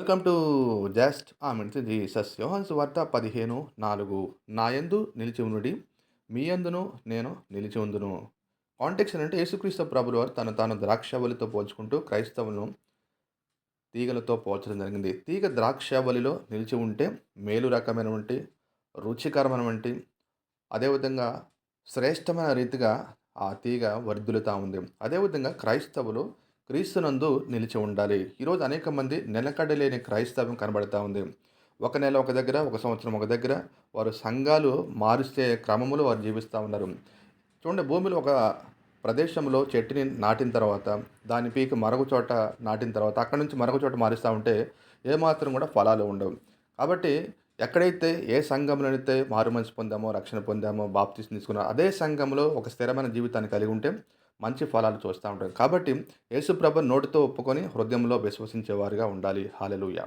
Welcome to just ఆ మిన్సీ the సస్ యోహాన్స్ వార్త పదిహేను నాలుగు. నా యందు నిలిచి ఉండుడి మీ యందును నేను నిలిచి ఉందును కాంటెక్స్ అంటే యేసుక్రీస్తు ప్రభులు వారు తను తాను ద్రాక్షవలితో పోల్చుకుంటూ క్రైస్తవులను తీగలతో పోల్చడం జరిగింది. తీగ ద్రాక్షవలిలో నిలిచి ఉంటే మేలు రకమైనటువంటి రుచికరమైనటువంటి అదేవిధంగా శ్రేష్టమైన రీతిగా ఆ తీగ వర్ధిల్లుతా ఉంది. అదేవిధంగా క్రైస్తవులు క్రీస్తునందు నిలిచి ఉండాలి. ఈరోజు అనేక మంది నిలకడలేని క్రైస్తవం కనబడతా ఉంది. ఒక నెల ఒక దగ్గర ఒక సంవత్సరం ఒక దగ్గర వారు సంఘాలు మారుస్తే క్రమంలో వారు జీవిస్తూ ఉన్నారు. చూడండి భూమిలో ఒక ప్రదేశంలో చెట్టుని నాటిన తర్వాత దాని పీకి మరొక చోట నాటిన తర్వాత అక్కడి నుంచి మరొక చోట మారుస్తూ ఉంటే ఏమాత్రం కూడా ఫలాలు ఉండవు. కాబట్టి ఎక్కడైతే ఏ సంఘంలో అయితే మారు మనసు పొందామో రక్షణ పొందామో బాప్తీసం తీసుకున్నామో అదే సంఘంలో ఒక స్థిరమైన జీవితాన్ని కలిగి ఉంటే మంచి ఫలాలు చూస్తూ ఉంటాం కాబట్టి యేసుప్రభ నోటితో ఒప్పుకొని హృదయంలో విశ్వసించేవారుగా ఉండాలి. హాలెలుయా